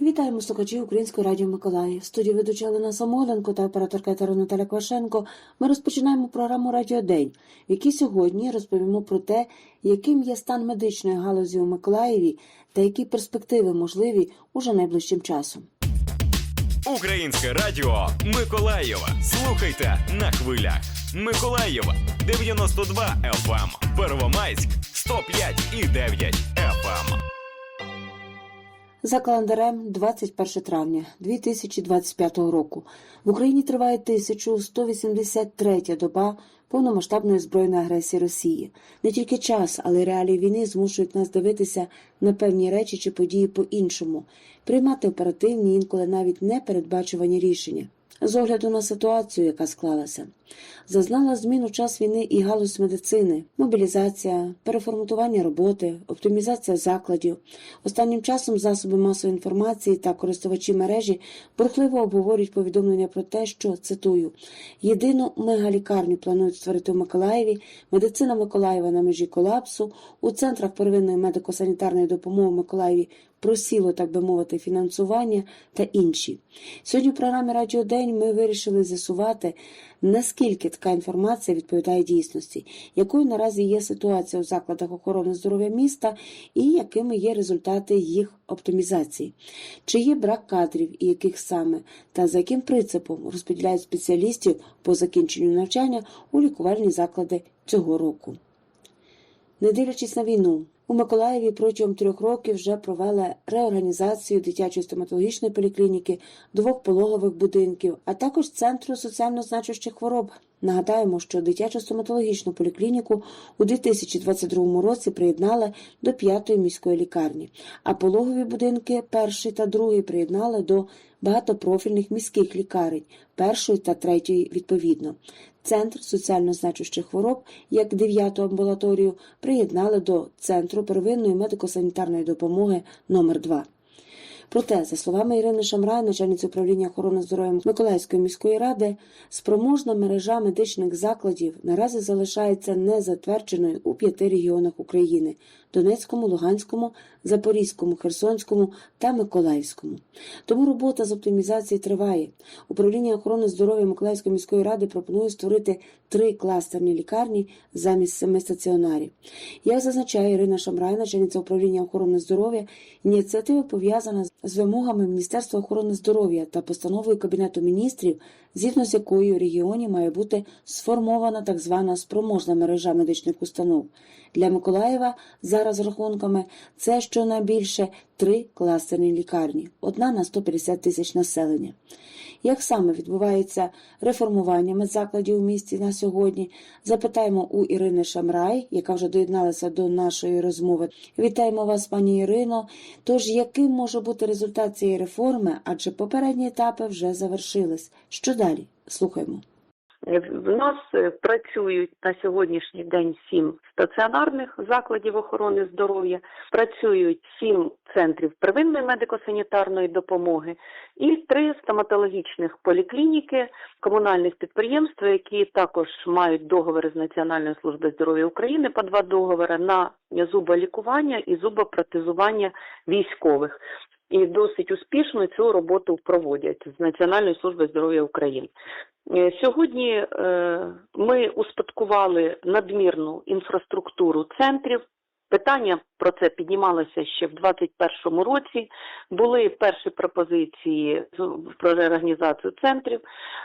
Вітаємо слухачів Української радіо Миколаїв. В студії ведуча Олена Самоленко та операторка Етера Наталя Квашенко. Ми розпочинаємо програму Радіо День, в якій сьогодні розповімо про те, яким є стан медичної галузі у Миколаєві та які перспективи можливі уже найближчим часом. Українське радіо Миколаєва. Слухайте на хвилях. Миколаєва 92 FM. Первомайськ 105 і 9 FM. За календарем 21 травня 2025 року в Україні триває 1183 доба повномасштабної збройної агресії Росії. Не тільки час, але й реалії війни змушують нас дивитися на певні речі чи події по-іншому, приймати оперативні, інколи навіть непередбачувані рішення. З огляду на ситуацію, яка склалася, зазнала зміну час війни і галузь медицини, мобілізація, переформатування роботи, оптимізація закладів. Останнім часом засоби масової інформації та користувачі мережі бурхливо обговорюють повідомлення про те, що цитую єдину мегалікарню планують створити в Миколаєві, медицина Миколаєва на межі колапсу, у центрах первинної медико-санітарної допомоги в Миколаєві просіло, так би мовити, фінансування та інші. Сьогодні в програмі Радіо День ми вирішили з'ясувати, наскільки така інформація відповідає дійсності, якою наразі є ситуація у закладах охорони здоров'я міста і якими є результати їх оптимізації, чи є брак кадрів і яких саме, та за яким принципом розподіляють спеціалістів по закінченню навчання у лікувальні заклади цього року. Не дивлячись на війну, у Миколаєві протягом трьох років вже провели реорганізацію дитячої стоматологічної поліклініки, двох пологових будинків, а також центру соціально значущих хвороб. Нагадаємо, що дитячу стоматологічну поліклініку у 2022 році приєднали до п'ятої міської лікарні, а пологові будинки перший та другий приєднали до багатопрофільних міських лікарень першої та третьої відповідно. Центр соціально значущих хвороб, як дев'яту амбулаторію, приєднали до Центру первинної медико-санітарної допомоги номер 2 Проте, за словами Ірини Шамрай, начальниці управління охорони здоров'я Миколаївської міської ради, спроможна мережа медичних закладів наразі залишається незатвердженою у п'яти регіонах України Донецькому, Луганському, Запорізькому, Херсонському та Миколаївському. Тому робота з оптимізації триває. Управління охорони здоров'я Миколаївської міської ради пропонує створити три кластерні лікарні замість семи стаціонарів. Як зазначає Ірина Шамрай, начальниця управління охорони здоров'я, ініціатива пов'язана з вимогами Міністерства охорони здоров'я та постановою Кабінету міністрів, згідно з якою у регіоні має бути сформована так звана спроможна мережа медичних установ. Для Миколаєва за розрахунками це щонайбільше три кластерні лікарні, одна на 150 тисяч населення. Як саме відбувається реформування медзакладів у місті на сьогодні? Запитаємо у Ірини Шамрай, яка вже доєдналася до нашої розмови. Вітаємо вас, пані Ірино. Тож, яким може бути результат цієї реформи? Адже попередні етапи вже завершились. Що далі? Слухаймо. В нас е, працюють на сьогоднішній день сім стаціонарних закладів охорони здоров'я, працюють сім центрів первинної медико-санітарної допомоги і три стоматологічних поліклініки комунальних підприємств, які також мають договори з Національною службою здоров'я України по два договори на зуболікування і зубопротезування військових. І досить успішно цю роботу проводять з Національної служби здоров'я України. Е, Сьогодні е, ми успадкували надмірну інфраструктуру центрів. Питання про це піднімалося ще в 2021 році. Були перші пропозиції про реорганізацію центрів.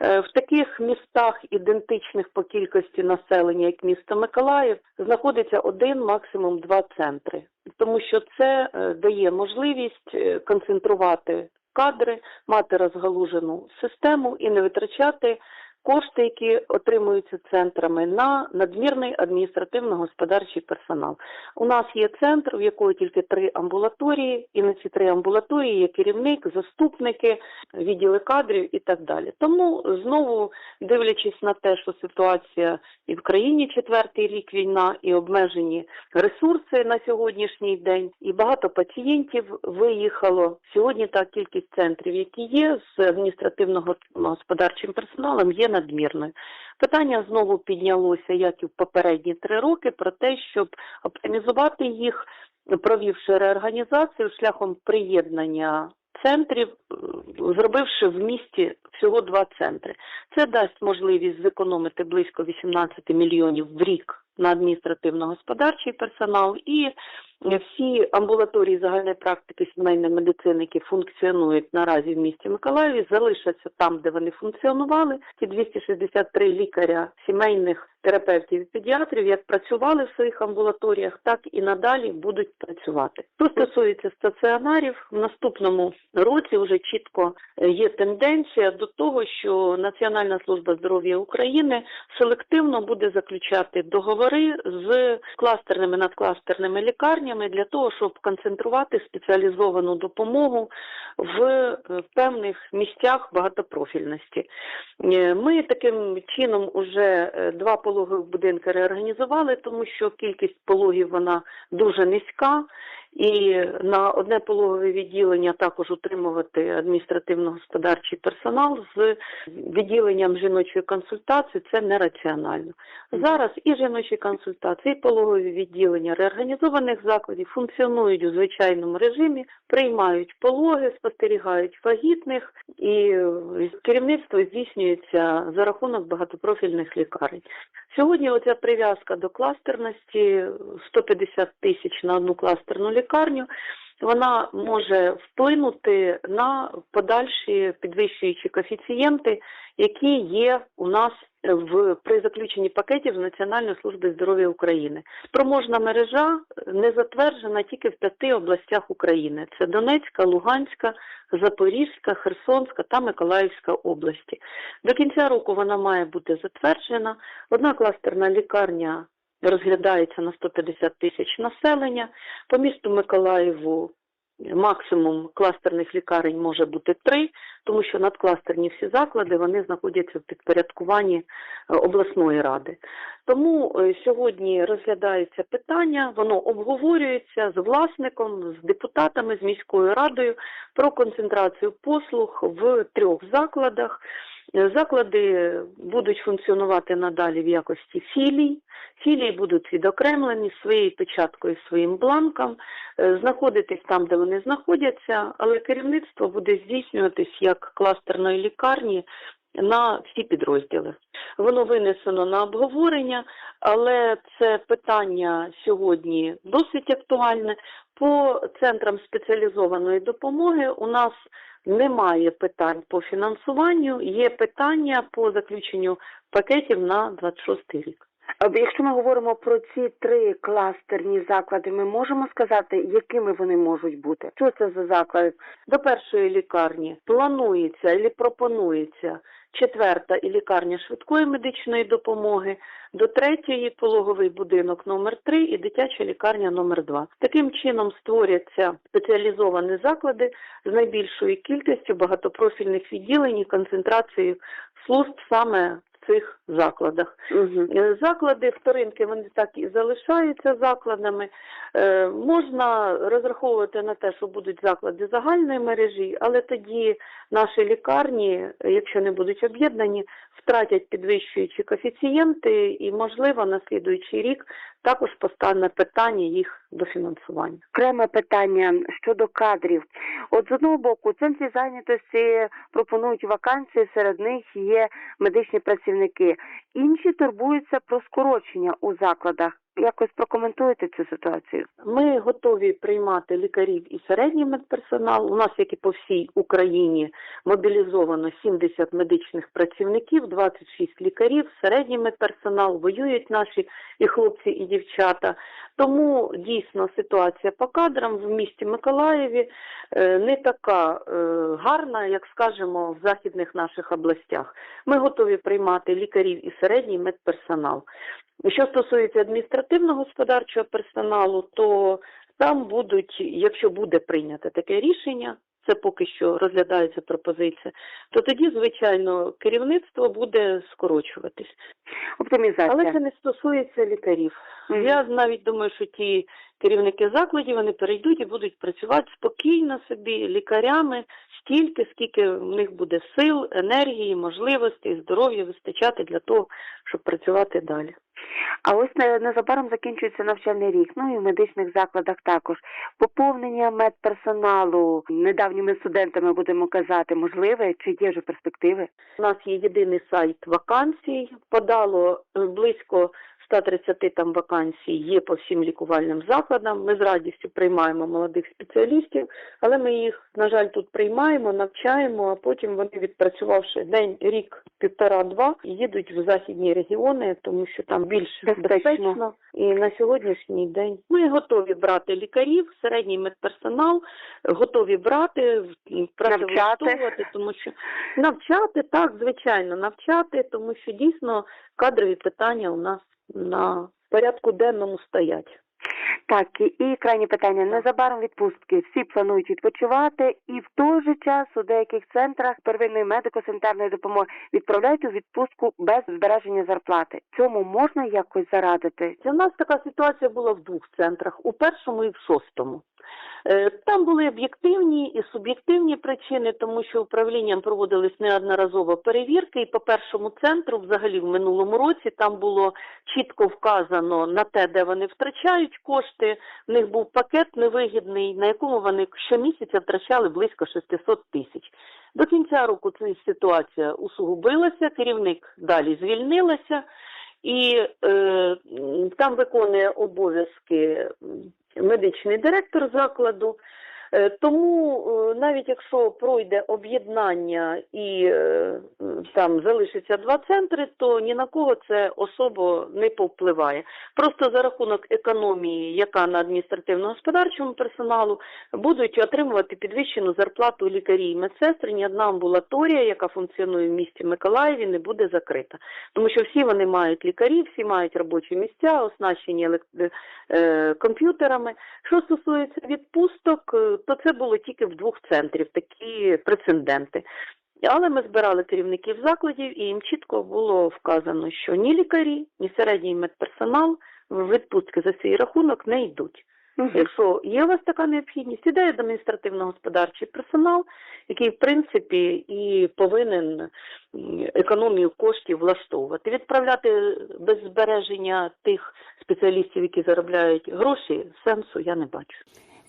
Е, В таких містах, ідентичних по кількості населення, як місто Миколаїв, знаходиться один, максимум два центри, тому що це е, дає можливість е, концентрувати кадри, мати розгалужену систему і не витрачати кошти, які отримуються центрами, на надмірний адміністративно-господарчий персонал. У нас є центр, в якої тільки три амбулаторії, і на ці три амбулаторії є керівник, заступники, відділи кадрів і так далі. Тому знову дивлячись на те, що ситуація і в країні четвертий рік війна, і обмежені ресурси на сьогоднішній день, і багато пацієнтів виїхало. Сьогодні та кількість центрів, які є з адміністративно-господарчим персоналом, є надмірною. Питання знову піднялося, як і в попередні три роки, про те, щоб оптимізувати їх, провівши реорганізацію шляхом приєднання центрів, зробивши в місті всього два центри. Це дасть можливість зекономити близько 18 мільйонів в рік на адміністративно-господарчий персонал і всі амбулаторії загальної практики сімейної медицини, які функціонують наразі в місті Миколаєві, залишаться там, де вони функціонували. Ті 263 лікаря сімейних терапевтів і педіатрів, як працювали в своїх амбулаторіях, так і надалі будуть працювати. Що стосується стаціонарів, в наступному році вже чітко е, є тенденція до того, що Національна служба здоров'я України селективно буде заключати договори з кластерними надкластерними лікарнями для того, щоб концентрувати спеціалізовану допомогу в е, певних місцях багатопрофільності. Е, Ми таким чином уже е, два пологових будинки реорганізували, тому що кількість пологів вона дуже низька. І на одне пологове відділення також утримувати адміністративно-господарчий персонал з відділенням жіночої консультації це нераціонально. Зараз і жіночі консультації, і пологові відділення реорганізованих закладів функціонують у звичайному режимі, приймають пологи, спостерігають вагітних, і керівництво здійснюється за рахунок багатопрофільних лікарень. Сьогодні оця прив'язка до кластерності 150 тисяч на одну кластерну лікарню. Вона може вплинути на подальші підвищуючі коефіцієнти, які є у нас в при заключенні пакетів з Національної служби здоров'я України. Спроможна мережа не затверджена тільки в п'яти областях України: це Донецька, Луганська, Запорізька, Херсонська та Миколаївська області. До кінця року вона має бути затверджена. Одна кластерна лікарня розглядається на 150 тисяч населення. По місту Миколаєву максимум кластерних лікарень може бути три, тому що надкластерні всі заклади вони знаходяться в підпорядкуванні е, обласної ради. Тому е, сьогодні розглядається питання, воно обговорюється з власником, з депутатами, з міською радою про концентрацію послуг в трьох закладах. Е, Заклади будуть функціонувати надалі в якості філій. Філії будуть відокремлені своєю печаткою, своїм бланком, е, знаходитись там, де вони знаходяться, але керівництво буде здійснюватись як кластерної лікарні на всі підрозділи. Воно винесено на обговорення, але це питання сьогодні досить актуальне. По центрам спеціалізованої допомоги у нас немає питань по фінансуванню, є питання по заключенню пакетів на 26 рік. Якщо ми говоримо про ці три кластерні заклади, ми можемо сказати, якими вони можуть бути? Що це за заклади? До першої лікарні планується і пропонується четверта і лікарня швидкої медичної допомоги, до третьої пологовий будинок номер 3 і дитяча лікарня номер 2. Таким чином створяться спеціалізовані заклади з найбільшою кількістю багатопрофільних відділень і концентрацією служб саме цих закладах. Угу. Заклади вторинки вони так і залишаються закладами. Е, Можна розраховувати на те, що будуть заклади загальної мережі, але тоді наші лікарні, якщо не будуть об'єднані, втратять підвищуючі коефіцієнти і, можливо, на слідуючий рік також постане питання їх дофінансування. Окреме питання щодо кадрів. От з одного боку, у центрі зайнятості пропонують вакансії, серед них є медичні працівники. Інші турбуються про скорочення у закладах. Якось прокоментуєте цю ситуацію? Ми готові приймати лікарів і середній медперсонал. У нас, як і по всій Україні, мобілізовано 70 медичних працівників, 26 лікарів, середній медперсонал, воюють наші і хлопці, і дівчата. Тому дійсно ситуація по кадрам в місті Миколаєві е, не така е, гарна, як скажемо, в західних наших областях. Ми готові приймати лікарів і середній медперсонал. Що стосується адміністративно-господарчого персоналу, то там будуть, якщо буде прийнято таке рішення, це поки що розглядається пропозиція, то тоді, звичайно, керівництво буде скорочуватись. Оптимізація. Але це не стосується лікарів. Мгм. Я навіть думаю, що ті керівники закладів вони перейдуть і будуть працювати спокійно собі лікарями стільки, скільки в них буде сил, енергії, можливостей, здоров'я вистачати для того, щоб працювати далі. А ось незабаром закінчується навчальний рік, ну і в медичних закладах також. Поповнення медперсоналу недавніми студентами будемо казати, можливе чи є вже перспективи? У нас є єдиний сайт вакансій. Подало близько 130 там вакансій є по всім лікувальним закладам. Ми з радістю приймаємо молодих спеціалістів, але ми їх, на жаль, тут приймаємо, навчаємо, а потім вони, відпрацювавши день, рік, півтора-два, їдуть в західні регіони, тому що там більш Безпечно. І на сьогоднішній день ми готові брати лікарів, середній медперсонал, готові брати, працевлаштовувати, тому що навчати, так, звичайно, навчати, тому що дійсно кадрові питання у нас на порядку денному стоять. Так, і, крайнє питання. Незабаром відпустки. Всі планують відпочивати, і в той же час у деяких центрах первинної медико-санітарної допомоги відправляють у відпустку без збереження зарплати. Цьому можна якось зарадити? У нас така ситуація була в двох центрах: у першому і в шостому. Е, Там були об'єктивні і суб'єктивні причини, тому що управлінням проводились неодноразово перевірки. І по першому центру, взагалі в минулому році, там було чітко вказано на те, де вони втрачають кошти. В них був пакет невигідний, на якому вони щомісяця втрачали близько 600 тисяч. До кінця року ця ситуація усугубилася, керівник далі звільнилася. І е, там виконує обов'язки медичний директор закладу. Е, Тому е, навіть якщо пройде об'єднання і е, там залишиться два центри, то ні на кого це особо не повпливає. Просто за рахунок економії, яка на адміністративно-господарчому персоналу, будуть отримувати підвищену зарплату лікарі і медсестри. Ні одна амбулаторія, яка функціонує в місті Миколаєві, не буде закрита. Тому що всі вони мають лікарі, всі мають робочі місця, оснащені комп'ютерами. Що стосується відпусток, то це було тільки в двох центрів такі прецеденти. Але ми збирали керівників закладів, і їм чітко було вказано, що ні лікарі, ні середній медперсонал в відпустки за свій рахунок не йдуть. Якщо є у вас така необхідність, іде адміністративно-господарчий персонал, який в принципі і повинен економію коштів влаштовувати. Відправляти без збереження тих спеціалістів, які заробляють гроші, сенсу я не бачу.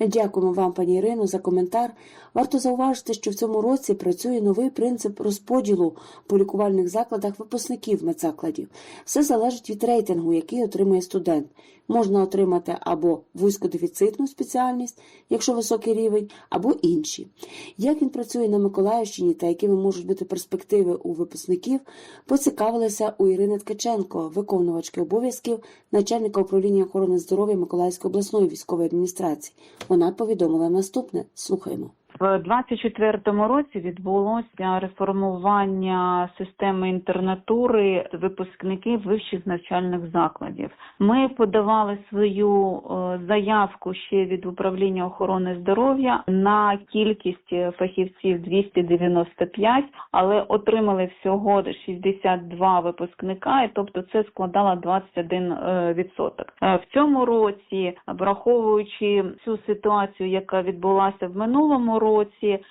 Дякуємо вам, пані Ірино, за коментар. Варто зауважити, що в цьому році працює новий принцип розподілу по лікувальних закладах випускників медзакладів. Все залежить від рейтингу, який отримує студент. Можна отримати або вузькодефіцитну спеціальність, якщо високий рівень, або інші. Як він працює на Миколаївщині та якими можуть бути перспективи у випускників, поцікавилися у Ірини Ткаченко, виконувачки обов'язків начальника управління охорони здоров'я Миколаївської обласної військової адміністрації. Вона повідомила наступне. Слухаємо. В 24-му році відбулося реформування системи інтернатури випускників вищих навчальних закладів. Ми подавали свою е, заявку ще від управління охорони здоров'я на кількість фахівців 295, але отримали всього 62 випускника, і тобто це складало 21 е, відсоток. Е, В цьому році, враховуючи цю ситуацію, яка відбулася в минулому році,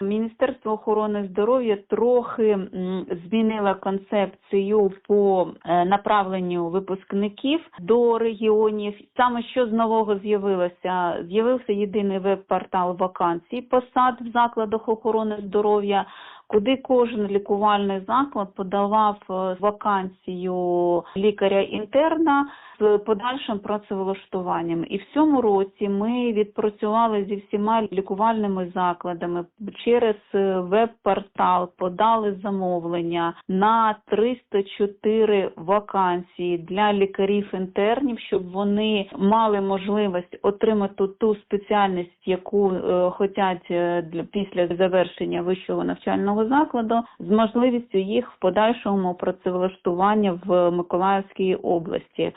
Міністерство охорони здоров'я трохи змінило концепцію по е, направленню випускників до регіонів. Саме що з нового з'явилося? З'явився єдиний веб-портал вакансій посад в закладах охорони здоров'я куди кожен лікувальний заклад подавав е, вакансію лікаря-інтерна з подальшим працевлаштуванням. І в цьому році ми відпрацювали зі всіма лікувальними закладами через е, веб-портал, подали замовлення на 304 вакансії для лікарів-інтернів, щоб вони мали можливість отримати ту спеціальність, яку е, хочуть е, для після завершення вищого навчального закладу, з можливістю їх в подальшому працевлаштування в Миколаївській області.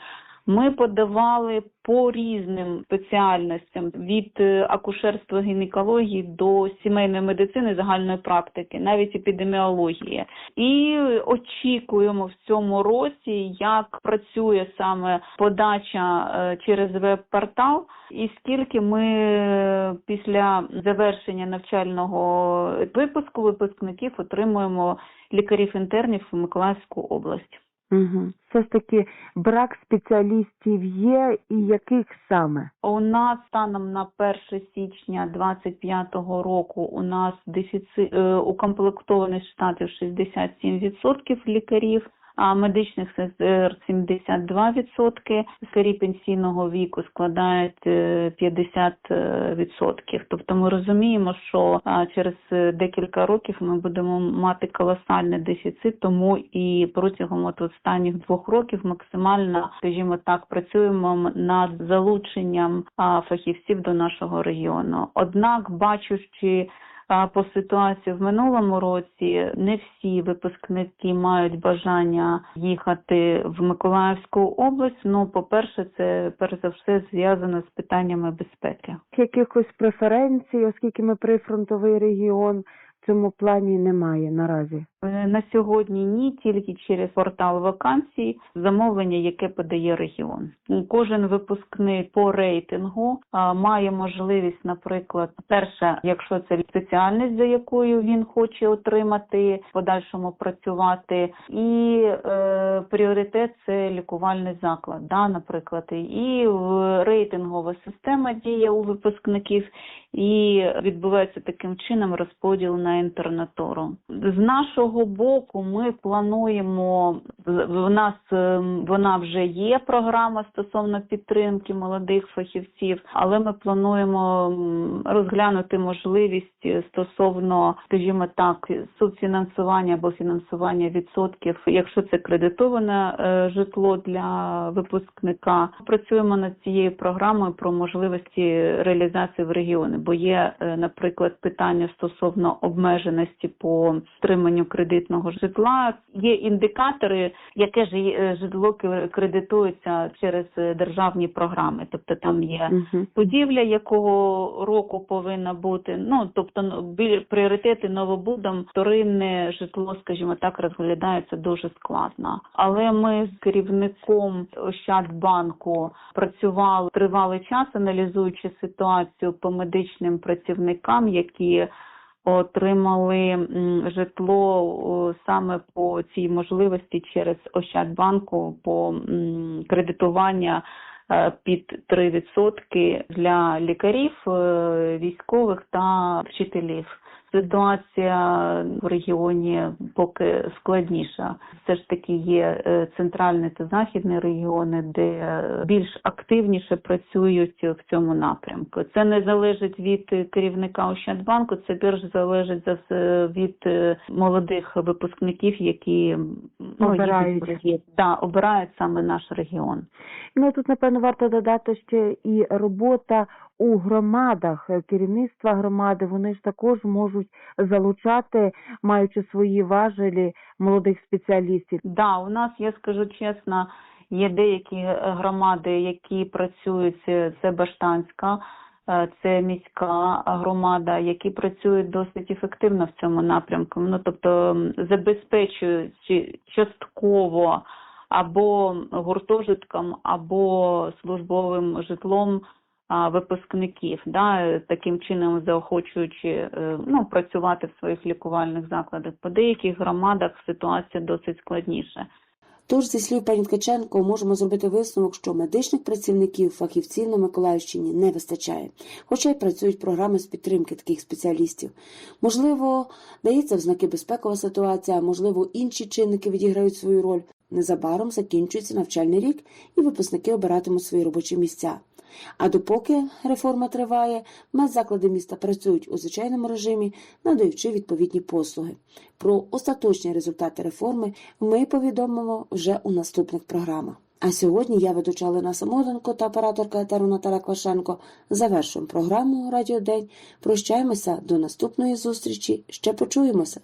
Ми подавали по різним спеціальностям від е, акушерства гінекології до сімейної медицини загальної практики, навіть епідеміології. І очікуємо в цьому році, як працює саме подача е, через веб-портал, і скільки ми е, після завершення навчального випуску випускників отримуємо лікарів-інтернів в Миколаївську область. Угу. Все ж таки брак спеціалістів є і яких саме? У нас станом на 1 січня 2025 року у нас дефіцит е, укомплектований штатів 67% лікарів, медичних сестер 72%, лікарі пенсійного віку складають е, 50%. Тобто ми розуміємо, що через е, декілька років ми будемо мати колосальний дефіцит, тому і протягом от останніх двох років максимально, скажімо так, працюємо над залученням фахівців до нашого регіону. Однак, бачучи а, по ситуації в минулому році, не всі випускники мають бажання їхати в Миколаївську область. Ну, по-перше, це перш за все зв'язано з питаннями безпеки. Якихось преференцій, оскільки ми прифронтовий регіон, в цьому плані немає наразі. Е, На сьогодні ні, тільки через портал вакансій, замовлення, яке подає регіон. Кожен випускник по рейтингу має можливість, наприклад, перше, якщо це спеціальність, за якою він хоче отримати, подальшому працювати, і е, пріоритет це лікувальний заклад, да, наприклад, і рейтингова система діє у випускників, і відбувається таким чином розподіл на інтернатуру. З нашого боку ми плануємо в- нас ем, вона вже є програма стосовно підтримки молодих фахівців, але ми плануємо розглянути можливість стосовно, скажімо так, субфінансування або фінансування відсотків, якщо це кредитоване е, житло для випускника. Працюємо над цією програмою про можливості реалізації в регіони, бо є, е, наприклад, питання стосовно обмеженості по стриманню кредитного житла. Є індикатори, яке ж е, житло кре- кредитується через е, державні програми, тобто там є будівля, якого року повинна бути. Ну тобто ну, пріоритети новобудом, вторинне житло, скажімо так, розглядається дуже складно. Але ми з керівником Ощадбанку працювали тривалий час, аналізуючи ситуацію по медичним працівникам, які отримали житло саме по цій можливості через Ощадбанку по кредитування е, під 3% для лікарів, е, військових та вчителів. Ситуація в регіоні поки складніша. Все ж таки є е, центральний та західний регіони, де більш активніше працюють в цьому напрямку. Це не залежить від керівника Ощадбанку, це більш залежить за від е, молодих випускників, які ну, Обирають. є- та обирають саме наш регіон. Ну тут напевно варто додати ще і робота у громадах, Е, керівництва громади. Вони ж також можуть залучати, маючи свої важелі молодих спеціалістів. Да, у нас, я скажу чесно, є деякі е, громади, які працюють, е, це Баштанська, це міська громада, які працюють досить ефективно в цьому напрямку. Ну, тобто м, забезпечуючи частково або гуртожитком, або службовим житлом випускників, да, таким чином заохочуючи е, ну, працювати в своїх лікувальних закладах. По деяких громадах ситуація досить складніша. Тож, зі слів пані Ткаченко, можемо зробити висновок, що медичних працівників, фахівців на Миколаївщині не вистачає, хоча й працюють програми з підтримки таких спеціалістів. Можливо, дається в знаки безпекова ситуація, можливо, інші чинники відіграють свою роль. Незабаром закінчується навчальний рік, і випускники обиратимуть свої робочі місця. А допоки реформа триває, медзаклади міста працюють у звичайному режимі, надаючи відповідні послуги. Про остаточні результати реформи ми повідомимо вже у наступних програмах. А сьогодні я ведуча Олена Самоденко та операторка етеру Наталя Квашенко завершуємо програму Радіодень. Прощаємося до наступної зустрічі. Ще почуємося.